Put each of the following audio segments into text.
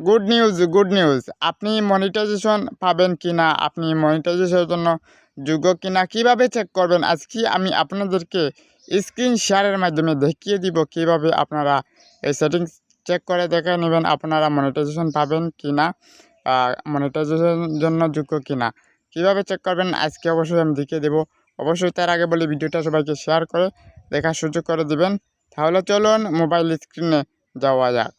Good news good news আপনি monetization পাবেন কি না আপনি মনিটাইজেশনের জন্য যোগ্য কি না কীভাবে চেক করবেন? আজকে আমি আপনাদেরকে স্ক্রিন শেয়ারের মাধ্যমে দেখিয়ে দিব কীভাবে আপনারা এই সেটিংস চেক করে দেখে নেবেন আপনারা মনিটাইজেশন পাবেন কি না মনিটাইজেশনের জন্য যোগ্য কি না কীভাবে চেক করবেন? আজকে অবশ্যই আমি দেখিয়ে দেবো। অবশ্যই তার আগে বলি, ভিডিওটা সবাইকে শেয়ার করে দেখার সুযোগ করে দিবেন। তাহলে চলুন মোবাইল স্ক্রিনে যাওয়া যাক।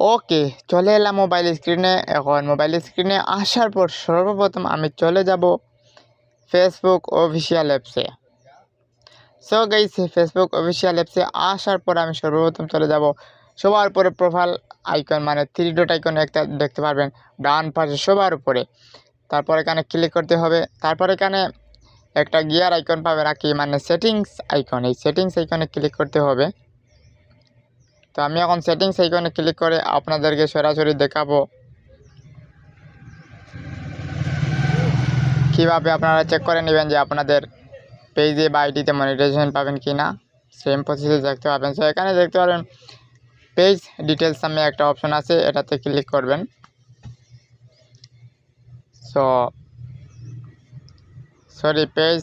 ওকে চলে এলাম মোবাইল স্ক্রিনে এখন মোবাইল স্ক্রিনে আসার পর সর্বপ্রথম আমি চলে যাব ফেসবুক অফিসিয়াল অ্যাপসে সো গাইছে ফেসবুক অফিসিয়াল অ্যাপসে আসার পর আমি সর্বপ্রথম চলে যাব। সবার উপরে প্রোফাইল আইকন মানে থ্রি ডট আইকন একটা দেখতে পারবেন, ডান পাশে সবার উপরে। তারপর এখানে ক্লিক করতে হবে, তারপর এখানে একটা গিয়ার আইকন পাবে নাকি মানে সেটিংস আইকন এই সেটিংস আইকনে ক্লিক করতে হবে। তো আমি এখন সেটিংস আইকনে ক্লিক করে আপনাদেরকে সরাসরি দেখাবো। কীভাবে আপনারা চেক করে নেবেন যে আপনাদের পেজে বা আইডিতে মনিটাইজেশন পাবেন কি না সেম প্রসেসে দেখতে পাবেন সো এখানে দেখতে পারবেন পেজ ডিটেলস নামে একটা অপশন আছে, এটাতে ক্লিক করবেন। সো সরি পেজ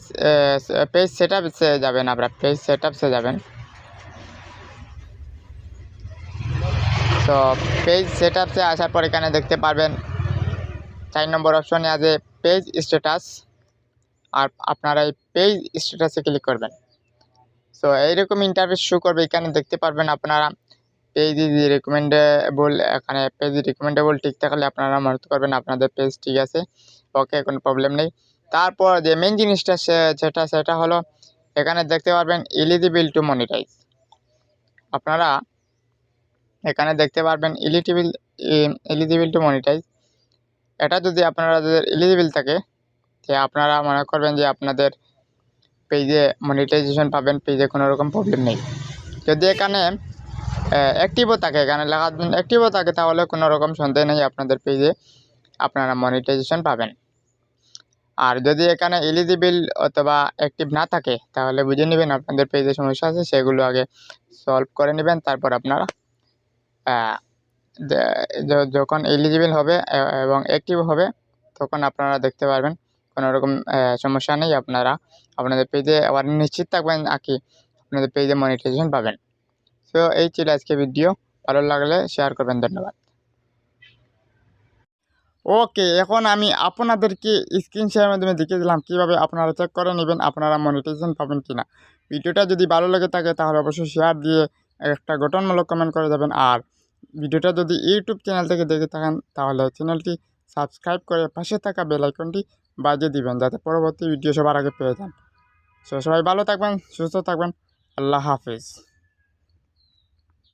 পেজ সেট আপসে যাবেন আপনারা পেজ সেট আপসে যাবেন। তো পেজ সেট আপসে আসার পর এখানে দেখতে পারবেন চার নম্বর অপশনে আছে পেজ স্ট্যাটাস আর আপনারা এই পেজ স্ট্যাটাসে ক্লিক করবেন। সো এইরকম ইন্টারফেস শো করবে, এখানে দেখতে পারবেন আপনারা পেজ ইজ রেকমেন্ডেবল এখানে পেজ রেকমেন্ডেবল ঠিক থাকলে আপনারা মনে করবেন আপনাদের পেজ ঠিক আছে, ওকে, কোনো প্রবলেম নেই। তারপর যে মেন জিনিসটা সেটা সেটা হলো এখানে দেখতে পারবেন এলিজিবল টু মনিটাইজ আপনারা এখানে দেখতে পারবেন এলিজিবল এলিজিবল টু মনিটাইজ এটা যদি আপনারা এলিজিবল থাকে, যে আপনারা মনে করবেন যে আপনাদের পেজে মনিটাইজেশন পাবেন পেজে কোনো রকম প্রবলেম নেই। যদি এখানে অ্যাক্টিভও থাকে, এখানে লেখা অ্যাক্টিভও থাকে, তাহলে কোনো রকম সন্দেহ নেই, আপনাদের পেজে আপনারা মনিটাইজেশন পাবেন। আর যদি এখানে এলিজিবল অথবা অ্যাক্টিভ না থাকে, তাহলে বুঝে নেবেন আপনাদের পেজে সমস্যা আছে, সেগুলো আগে সলভ করে নেবেন, তারপর আপনারা যখন এলিজিবল হবে এবং অ্যাক্টিভ হবে, তখন আপনারা দেখতে পারবেন কোনো রকম সমস্যা নেই, আপনারা আপনাদের পেজে আবার নিশ্চিত থাকবেন কি আপনাদের পেজে মনিটাইজেশন পাবেন। সো এই ছিল আজকে ভিডিও ভালো লাগলে শেয়ার করবেন, ধন্যবাদ। ওকে এখন আমি আপনাদেরকে স্ক্রিন শেয়ারের মাধ্যমে দেখিয়ে দিলাম, কীভাবে আপনারা চেক করে নেবেন, আপনারা মনিটাইজেশন পাবেন কি না ভিডিওটা যদি ভালো লেগে থাকে, তাহলে অবশ্যই শেয়ার দিয়ে একটা গঠনমূলক কমেন্ট করে যাবেন আর ভিডিওটা যদি ইউটিউব চ্যানেল থেকে দেখে থাকেন, তাহলে চ্যানেলটি সাবস্ক্রাইব করে পাশে থাকা বেল আইকনটি বাজিয়ে দিবেন, যাতে পরবর্তী ভিডিও সবার আগে পেয়ে যান। সবাই ভালো থাকবেন, সুস্থ থাকবেন। আল্লাহ হাফিজ।